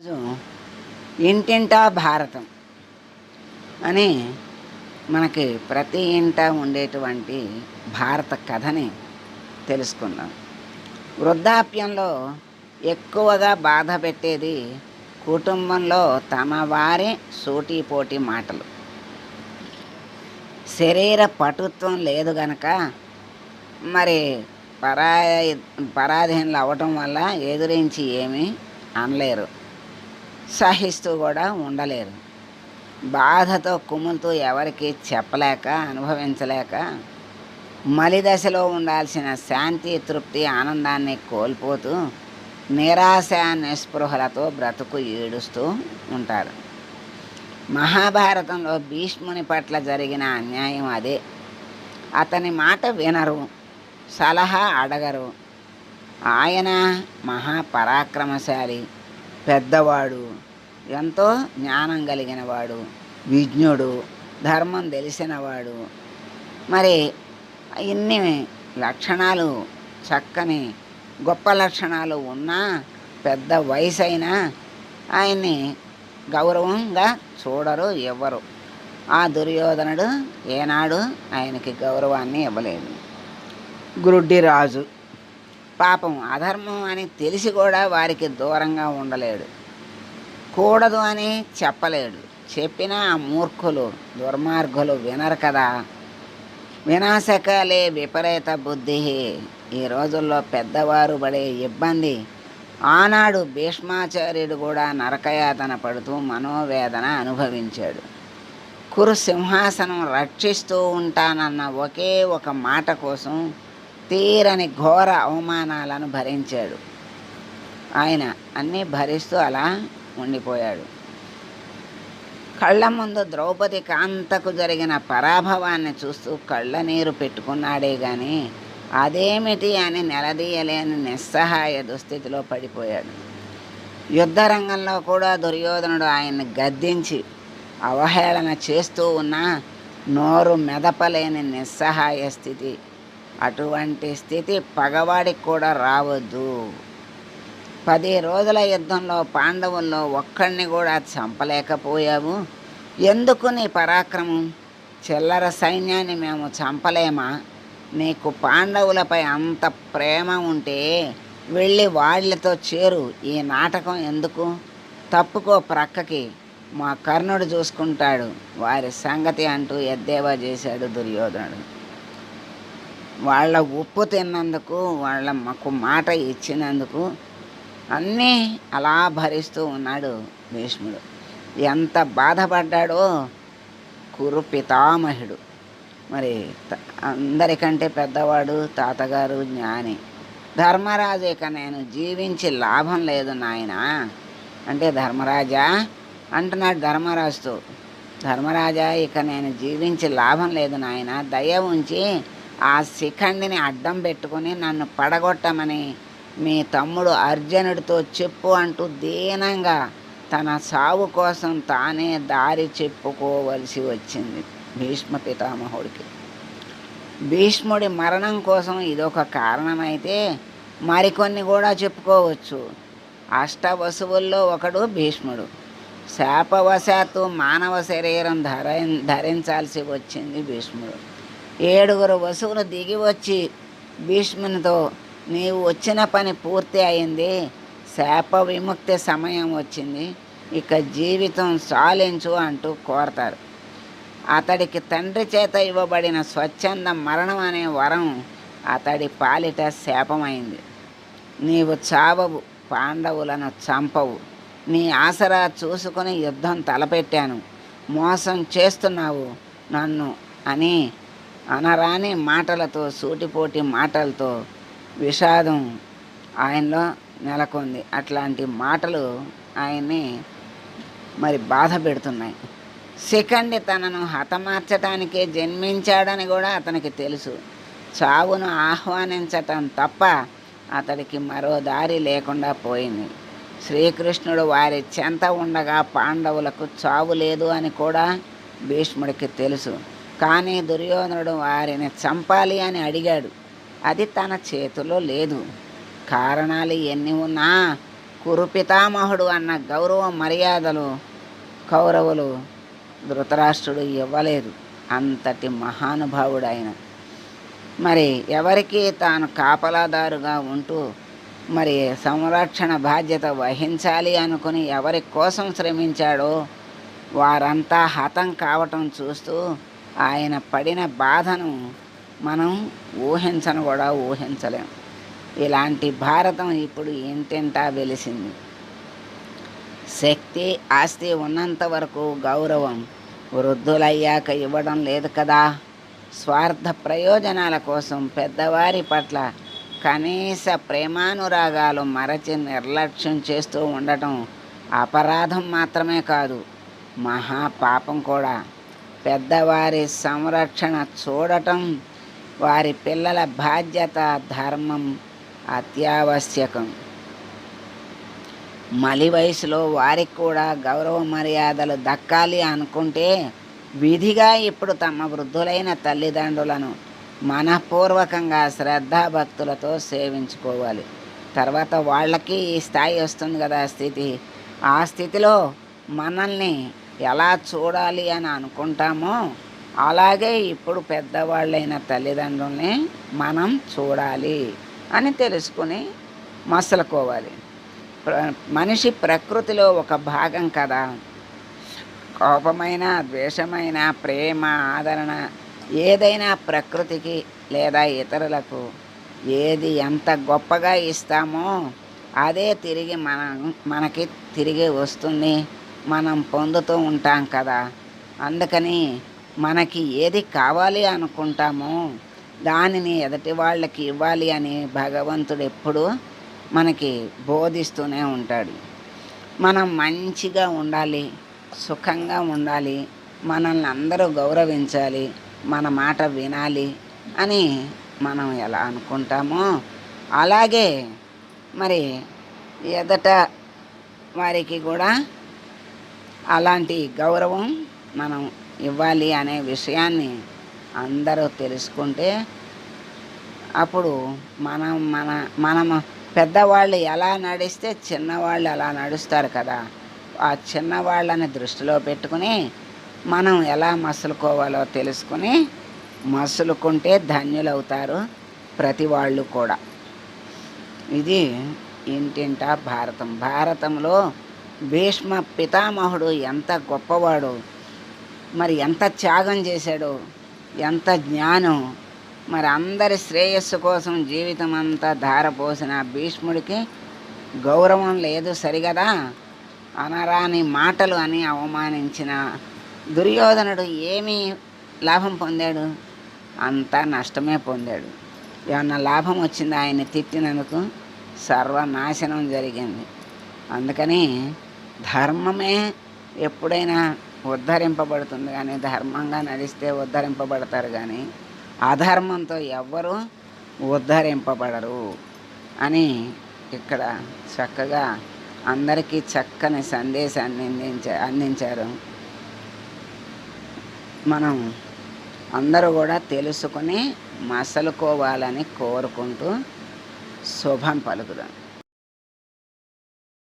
రోజు ఇంటింటా భారతం అని మనకి ప్రతి ఇంట ఉండేటువంటి భారత కథని తెలుసుకుందాం. వృద్ధాప్యంలో ఎక్కువగా బాధ పెట్టేది కుటుంబంలో తమ వారి పోటీ మాటలు. శరీర పటుత్వం లేదు గనక మరి పరాయ పరాధీనలు అవ్వటం వల్ల ఎదురించి ఏమీ అనలేరు. సహిస్తూ కూడా ఉండలేరు. బాధతో కుములుతూ ఎవరికి చెప్పలేక అనుభవించలేక మలి దశలో ఉండాల్సిన శాంతి తృప్తి ఆనందాన్ని కోల్పోతూ నిరాశ నిస్పృహలతో బ్రతుకు ఈడుస్తూ ఉంటారు. మహాభారతంలో భీష్ముని పట్ల జరిగిన అన్యాయం అదే. అతని మాట వినరు సలహా అడగరు. ఆయన మహాపరాక్రమశాలి. పెద్దవాడు ఎంతో జ్ఞానం కలిగినవాడు విజ్ఞుడు ధర్మం తెలిసినవాడు. మరి ఇన్ని లక్షణాలు చక్కని గొప్ప లక్షణాలు ఉన్నా పెద్ద వయసు అయినా ఆయన్ని గౌరవంగా చూడరు ఇవ్వరు. ఆ దుర్యోధనుడు ఏనాడు ఆయనకి గౌరవాన్ని ఇవ్వలేదు. గురుడ్డి రాజు పాపం అధర్మం అని తెలిసి కూడా వారికి దూరంగా ఉండలేడు. కూడదు అని చెప్పలేడు. చెప్పినా ఆ మూర్ఖులు దుర్మార్గులు వినరు కదా. వినాశకాలే విపరీత బుద్ధి. ఈ రోజుల్లో పెద్దవారు పడే ఇబ్బంది. ఆనాడు భీష్మాచార్యుడు కూడా నరకయాతన పడుతూ మనోవేదన అనుభవించాడు. కురు సింహాసనం రక్షిస్తూ ఉంటానన్న ఒకే ఒక మాట కోసం తీరని ఘోర అవమానాలను భరించాడు. ఆయన అన్నీ భరిస్తూ అలా ఉండిపోయాడు. కళ్ళ ముందు ద్రౌపది కాంతకు జరిగిన పరాభవాన్ని చూస్తూ కళ్ళ నీరు పెట్టుకున్నాడే కానీ అదేమిటి అని నిలదీయలేని నిస్సహాయ దుస్థితిలో పడిపోయాడు. యుద్ధరంగంలో కూడా దుర్యోధనుడు ఆయన్ని గద్దించి అవహేళన చేస్తూ ఉన్న నోరు మెదపలేని నిస్సహాయ స్థితి అటువంటి స్థితి పగవాడికి కూడా రావద్దు. పది రోజుల యుద్ధంలో పాండవుల్లో ఒక్కడిని కూడా చంపలేకపోయావు. ఎందుకు నీ పరాక్రమం? చిల్లర సైన్యాన్ని మేము చంపలేమా? నీకు పాండవులపై అంత ప్రేమ ఉంటే వెళ్ళి వాళ్ళతో చేరు. ఈ నాటకం ఎందుకు? తప్పుకో ప్రక్కకి. మా కర్ణుడు చూసుకుంటాడు. వారి సంగతి అంటూ ఎద్దేవా చేశాడు దుర్యోధనుడు. వాళ్ళ ఉప్పు తిన్నందుకు వాళ్ళ మాకు మాట ఇచ్చినందుకు అన్నీ అలా భరిస్తూ ఉన్నాడు భీష్ముడు. ఎంత బాధపడ్డాడో కురు పితామహుడు. మరి త- అందరికంటే పెద్దవాడు తాతగారు జ్ఞాని. ధర్మరాజు ఇక నేను జీవించి లాభం లేదు నాయనా. అంటే ధర్మరాజా అంటున్నాడు ధర్మరాజుతో. ధర్మరాజా ఇక నేను జీవించి లాభం లేదు నాయన. దయ ఉంచి ఆ శిఖండిని అడ్డం పెట్టుకొని నన్ను పడగొట్టమని మీ తమ్ముడు అర్జునుడితో చెప్పు అంటూ దీనంగా తన సావు కోసం తానే దారి చెప్పుకోవలసి వచ్చింది భీష్మ పితామహుడికి. భీష్ముడి మరణం కోసం ఇదొక కారణమైతే మరికొన్ని కూడా చెప్పుకోవచ్చు. అష్టవసువుల్లో ఒకడు భీష్ముడు. శాపవశాత్తు మానవ శరీరం ధర ధరించాల్సి వచ్చింది భీష్ముడు. ఏడుగురు వసువులు దిగి వచ్చి భీష్మునితో నీవు వచ్చిన పని పూర్తి అయింది. శాప విముక్తి సమయం వచ్చింది. ఇక జీవితం సాలించు అంటూ కోరతారు. అతడికి తండ్రి చేత ఇవ్వబడిన స్వచ్ఛంద మరణం అనే వరం అతడి పాలిట శాపమైంది. నీవు చావవు పాండవులను చంపవు. నీ ఆసరా చూసుకుని యుద్ధం తలపెట్టాను. మోసం చేస్తున్నావు నన్ను అని అనరాని మాటలతో సూటిపోటి మాటలతో విషాదం ఆయనలో నెలకొంది. అట్లాంటి మాటలు ఆయన్ని మరి బాధ పెడుతున్నాయి. సెకండ్ తనను హతమార్చటానికే జన్మించాడని కూడా అతనికి తెలుసు. చావును ఆహ్వానించటం తప్ప అతడికి మరో దారి లేకుండా పోయింది. శ్రీకృష్ణుడు వారి చెంత ఉండగా పాండవులకు చావు లేదు అని కూడా భీష్ముడికి తెలుసు. కానీ దుర్యోధనుడు వారిని చంపాలి అని అడిగాడు. అది తన చేతిలో లేదు. కారణాలు ఎన్ని ఉన్నా కురుపితామహుడు అన్న గౌరవ మర్యాదలు కౌరవులు ధృతరాష్ట్రుడు ఇవ్వలేదు. అంతటి మహానుభావుడు ఆయన మరి ఎవరికి తాను కాపలాదారుగా ఉంటూ మరి సంరక్షణ బాధ్యత వహించాలి అనుకుని ఎవరి కోసం శ్రమించాడో వారంతా హతం కావటం చూస్తూ ఆయన పడిన బాధను మనం ఊహించను కూడా ఊహించలేం. ఇలాంటి భారతం ఇప్పుడు ఇంటింటా వెలిసింది. శక్తి ఆస్తి ఉన్నంత వరకు గౌరవం వృద్ధులయ్యాక ఇవ్వడం లేదు కదా. స్వార్థ ప్రయోజనాల కోసం పెద్దవారి పట్ల కనీస ప్రేమానురాగాలు మరచి నిర్లక్ష్యం చేస్తూ ఉండటం అపరాధం మాత్రమే కాదు మహాపాపం కూడా. పెద్దవారి సంరక్షణ చూడటం వారి పిల్లల బాధ్యత ధర్మం అత్యావశ్యకం. మలి వయసులో వారికి కూడా గౌరవ మర్యాదలు దక్కాలి అనుకుంటే విధిగా ఇప్పుడు తమ వృద్ధులైన తల్లిదండ్రులను మనపూర్వకంగా శ్రద్ధాభక్తులతో సేవించుకోవాలి. తర్వాత వాళ్ళకి ఈ స్థాయి వస్తుంది కదా స్థితి. ఆ స్థితిలో మనల్ని ఎలా చూడాలి అని అనుకుంటామో అలాగే ఇప్పుడు పెద్దవాళ్ళైన తల్లిదండ్రుల్ని మనం చూడాలి అని తెలుసుకుని మసలుకోవాలి. ప్ర- మనిషి ప్రకృతిలో ఒక భాగం కదా. కోపమైన ద్వేషమైన ప్రేమ ఆదరణ ఏదైనా ప్రకృతికి లేదా ఇతరులకు ఏది ఎంత గొప్పగా ఇస్తామో అదే తిరిగి మన మనకి తిరిగి వస్తుంది. మనం పొందుతూ ఉంటాం కదా. అందుకని మనకి ఏది కావాలి అనుకుంటామో దానిని ఎదటి వాళ్ళకి ఇవ్వాలి అని భగవంతుడు ఎప్పుడూ మనకి బోధిస్తూనే ఉంటాడు. మనం మంచిగా ఉండాలి సుఖంగా ఉండాలి మనల్ని అందరూ గౌరవించాలి మన మాట వినాలి అని మనం ఎలా అనుకుంటామో అలాగే మరి ఎదట వారికి కూడా అలాంటి గౌరవం మనం ఇవ్వాలి అనే విషయాన్ని అందరూ తెలుసుకుంటే అప్పుడు మనం మన మనం పెద్దవాళ్ళు ఎలా నడిస్తే చిన్నవాళ్ళు అలా నడుస్తారు కదా. ఆ చిన్నవాళ్ళని దృష్టిలో పెట్టుకుని మనం ఎలా మసులుకోవాలో తెలుసుకుని మసులుకుంటే ధన్యులవుతారు ప్రతి వాళ్ళు కూడా. ఇది ఇంటింటా భారతం. భారతంలో భీష్మ పితామహుడు ఎంత గొప్పవాడు మరి ఎంత త్యాగం చేశాడో ఎంత జ్ఞానం. మరి అందరి శ్రేయస్సు కోసం జీవితం అంతా ధారపోసిన భీష్ముడికి గౌరవం లేదు సరిగదా? అనరాని మాటలు అని అవమానించిన దుర్యోధనుడు ఏమీ లాభం పొందాడు? అంతా నష్టమే పొందాడు. ఏమన్నా లాభం వచ్చింది? ఆయన తిట్టినందుకు సర్వనాశనం జరిగింది. అందుకని ధర్మమే ఎప్పుడైనా ఉద్ధరింపబడుతుంది కానీ ధర్మంగా నడిస్తే ఉద్ధరింపబడతారు కానీ అధర్మంతో ఎవ్వరూ ఉద్ధరింపబడరు అని ఇక్కడ చక్కగా అందరికీ చక్కని సందేశాన్ని అందించా అందించారు. మనం అందరూ కూడా తెలుసుకుని మసలుకోవాలని కోరుకుంటూ శుభం పలుకుదాం.